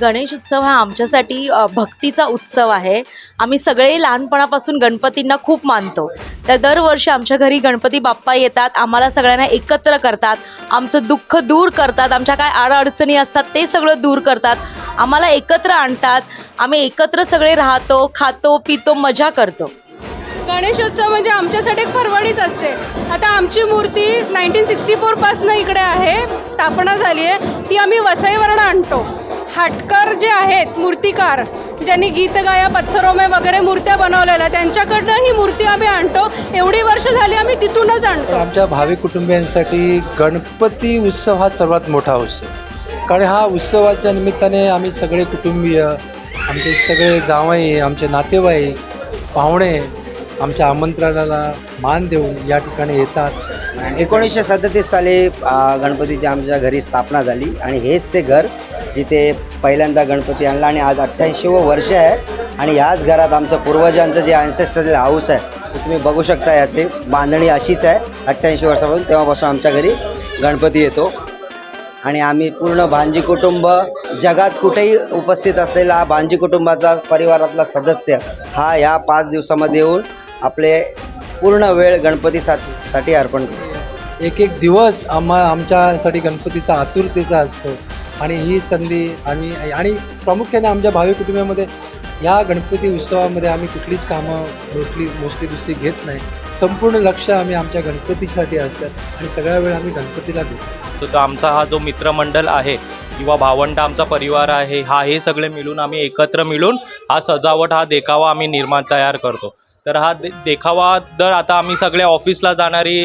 गणेश उत्सव हा आमच्यासाठी भक्तीचा उत्सव आहे. आम्ही सगळे लहानपणापासून गणपतींना खूप मानतो. तर दरवर्षी आमच्या घरी गणपती बाप्पा येतात आम्हाला सगळ्यांना एकत्र करतात. आमचं दुःख दूर करतात आमच्या काय अडचणी असतात ते सगळं दूर करतात. आम्हाला एकत्र आणतात आम्ही एकत्र सगळे राहतो खातो पितो मजा करतो. गणेशोत्सव म्हणजे आमच्यासाठी एक परवडीच असते. आता आमची मूर्ती नाईन्टीन सिक्स्टी फोरपासनं इकडे आहे स्थापना झाली आहे. ती आम्ही वसईवरून आणतो. हाटकर जे आहेत मूर्तिकार ज्यांनी गीत गाया पत्थरो में वगैरे मूर्त्या बनवलेल्या त्यांच्याकडनं ही मूर्ती आम्ही आणतो. एवढी वर्ष झाली आम्ही तिथूनच आणतो. आमच्या भावी कुटुंबियांसाठी गणपती उत्सव हा सर्वात मोठा उत्सव. कारण हा उत्सवाच्या निमित्ताने आम्ही सगळे कुटुंबीय आमचे सगळे जावई आमचे नातेवाईक पाहुणे आमच्या आमंत्रणाला मान देऊन या ठिकाणी येतात. एकोणीसशे सदतीस साली गणपतीची आमच्या घरी स्थापना झाली आणि हेच ते घर जिथे पहिल्यांदा गणपती आणला आणि आज अठ्ठ्याऐंशी वर्ष आहे आणि ह्याच घरात आमच्या पूर्वजांचं जे अँसेस्टरल हाऊस आहे ते तुम्ही बघू शकता याची. बांधणी अशीच आहे अठ्ठ्याऐंशी वर्षापासून तेव्हापासून आमच्या घरी गणपती येतो. आणि आम्ही पूर्ण भांजी कुटुंब जगात कुठेही उपस्थित असलेला हा भांजी कुटुंबाचा परिवारातला सदस्य हा ह्या पाच दिवसामध्ये येऊन आपले पूर्ण वेळ गणपतीसाठी साठी अर्पण करतो. एक एक दिवस आम्हा आमच्यासाठी गणपतीचा आतुरतेचा असतो. आणि ही संधी आम्ही आणि प्रामुख्याने आमच्या भावी कुटुंबामध्ये या गणपती उत्सवामध्ये आम्ही कुठलीच कामं मोठली मोस्टली दुसरी घेत नाही. संपूर्ण लक्ष आम्ही आमच्या गणपतीसाठी असतात आणि सगळा वेळ आम्ही गणपतीला देतो. तर आमचा हा जो मित्रमंडळ आहे किंवा भावंड आमचा परिवार आहे हा हे सगळे मिळून आम्ही एकत्र मिळून हा सजावट हा देखावा आम्ही निर्माण तयार करतो. तर हा दे देखावा दर आता आम्ही सगळे ऑफिसला जाणारी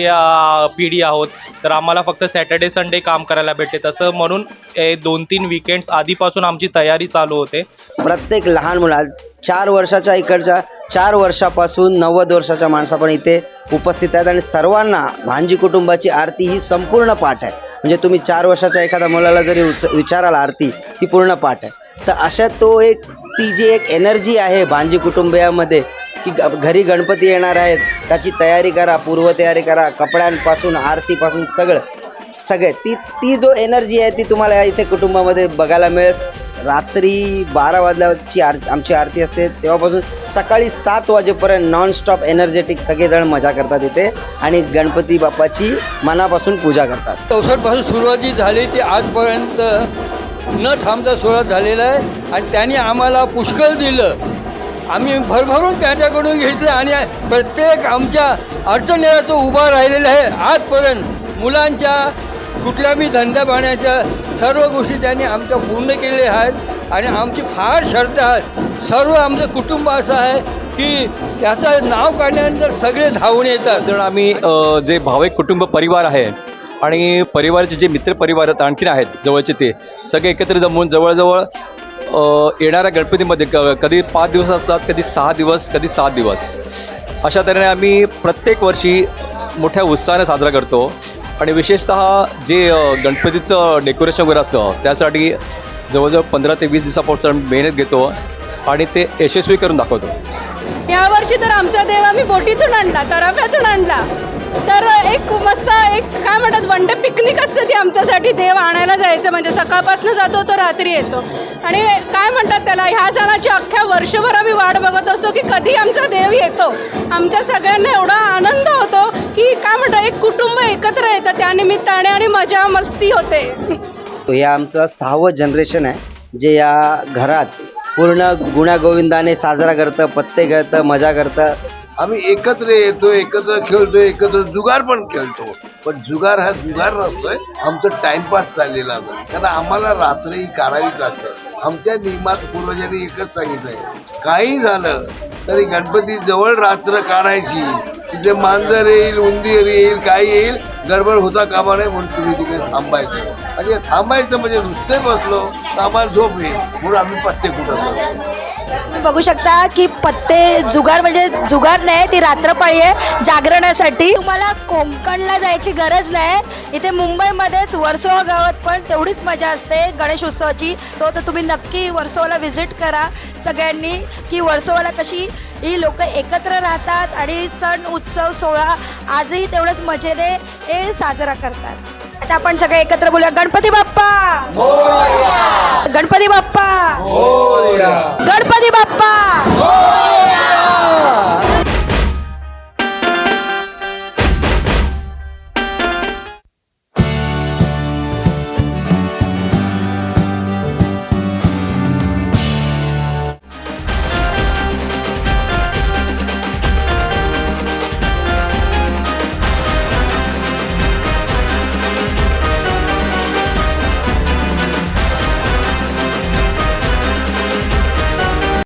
पिढी आहोत. तर आम्हाला फक्त सॅटर्डे संडे काम करायला भेटते. तसं म्हणून ए, दोन तीन विकेंड्स आधीपासून आमची तयारी चालू होते. प्रत्येक लहान मुला चार वर्षाच्या इकडच्या चार वर्षापासून नव्वद वर्षाच्या माणसा पण इथे उपस्थित आहेत आणि सर्वांना भांजी कुटुंबाची आरती ही संपूर्ण पाठ आहे. म्हणजे तुम्ही चार वर्षाच्या एखाद्या मुलाला जरी उच विचाराल आरती ती पूर्ण पाठ आहे. तर अशा तो एक ती जी एक एनर्जी आहे भांजी कुटुंबियामध्ये की ग- घरी गणपती येणार आहेत त्याची तयारी करा पूर्वतयारी करा कपड्यांपासून आरतीपासून सगळं. सगळे. ती ती जो एनर्जी आहे ती तुम्हाला या इथे कुटुंबामध्ये बघायला मिळेल. रात्री बारा वाजल्याची आर आमची आरती असते. तेव्हापासून सकाळी सात वाजेपर्यंत नॉनस्टॉप एनर्जेटिक सगळेजण मजा करतात इथे आणि गणपती बाप्पाची मनापासून पूजा करतात. चौसष्टपासून सुरुवाती झाली ती आजपर्यंत न थांबता सुरुवात झालेला आहे आणि त्यांनी आम्हाला पुष्कळ दिलं. आम्ही भरभरून त्याच्याकडून घेतलं आणि प्रत्येक आमच्या अडचणीला तो उभा राहिलेला आहे. आजपर्यंत मुलांच्या कुठल्या बी धंदा पाण्याच्या सर्व गोष्टी त्यांनी आमच्या पूर्ण केलेल्या आहेत आणि आमची फार शर्त आहे. सर्व आमचं कुटुंब असं आहे की त्याचं नाव काढल्यानंतर सगळे धावून येतात. जण आम्ही जे भाविक कुटुंब परिवार आहे आणि परिवाराचे जे मित्र परिवार आहेत आणखीन आहेत जवळचे ते सगळे एकत्र जमून जवळजवळ येणाऱ्या गणपतीमध्ये क कधी पाच दिवस असतात कधी सहा दिवस कधी सात दिवस. अशा तऱ्हेने आम्ही प्रत्येक वर्षी मोठ्या उत्साहाने साजरा करतो. आणि विशेषतः जे गणपतीचं डेकोरेशन वगैरे असतं त्यासाठी जवळजवळ पंधरा ते वीस दिवसापासून मेहनत घेतो आणि ते यशस्वी करून दाखवतो. यावर्षी तर आमचा देव आम्ही बोटीतून आणला तराफ्यातून आणला. तर एक मस्त एक काय म्हणतात वन डे पिकनिक असतं ती आमच्यासाठी. देव आणायला जायचं म्हणजे सकाळपासून जातो तो रात्री येतो. आणि काय म्हणतात त्याला ह्या सणाची अख्ख्या वर्षभर आम्ही वाट बघत असतो की कधी आमचा देव येतो. आमच्या सगळ्यांना एवढा आनंद होतो की काय म्हणतात एक कुटुंब एकत्र येतं. त्यानिमित्ताने आणि मजा मस्ती होते. तो हे आमचं सहावं जनरेशन आहे. जे या घरात पूर्ण गुण्यागोविंदाने साजरा करतं पत्ते करतं मजा करतं. आम्ही एकत्र येतो एकत्र खेळतो एकत्र जुगार पण खेळतो. पण जुगार हा जुगार नसतोय आमचं टाइमपास चाललेला असतो. कारण आम्हाला रात्री काढावीच लागते. आमच्या नियमात पूर्वजांनी एकच सांगितलंय. काही झालं तरी गणपती जवळ रात्र काढायची. तिथे मांजर येईल उंदीर येईल काही येईल गडबड होता कामा नये म्हणून तुम्ही तिकडे थांबायचं. आणि हे थांबायचं म्हणजे नुसते बसलो तर आम्हाला झोप येईल. म्हणून आम्ही पत्ते कुठं तुम्ही बघू शकता की पत्ते जुगार म्हणजे जुगार नाही ती रात्रपाळी आहे जागरणासाठी. तुम्हाला कोकणला जायची गरज नाही. इथे मुंबईमध्येच वर्सोवा गावात पण तेवढीच मजा असते गणेश उत्सवाची तो तर तुम्ही नक्की वर्सोवाला व्हिजिट करा सगळ्यांनी की वर्सोवाला कशी ही लोक एकत्र राहतात आणि सण उत्सव सोहळा आजही तेवढंच मजेने हे साजरा करतात. आता आपण सगळे एकत्र बोलूया. गणपती बाप्पा! गणपती बाप्पा! गणपती बाप्पा.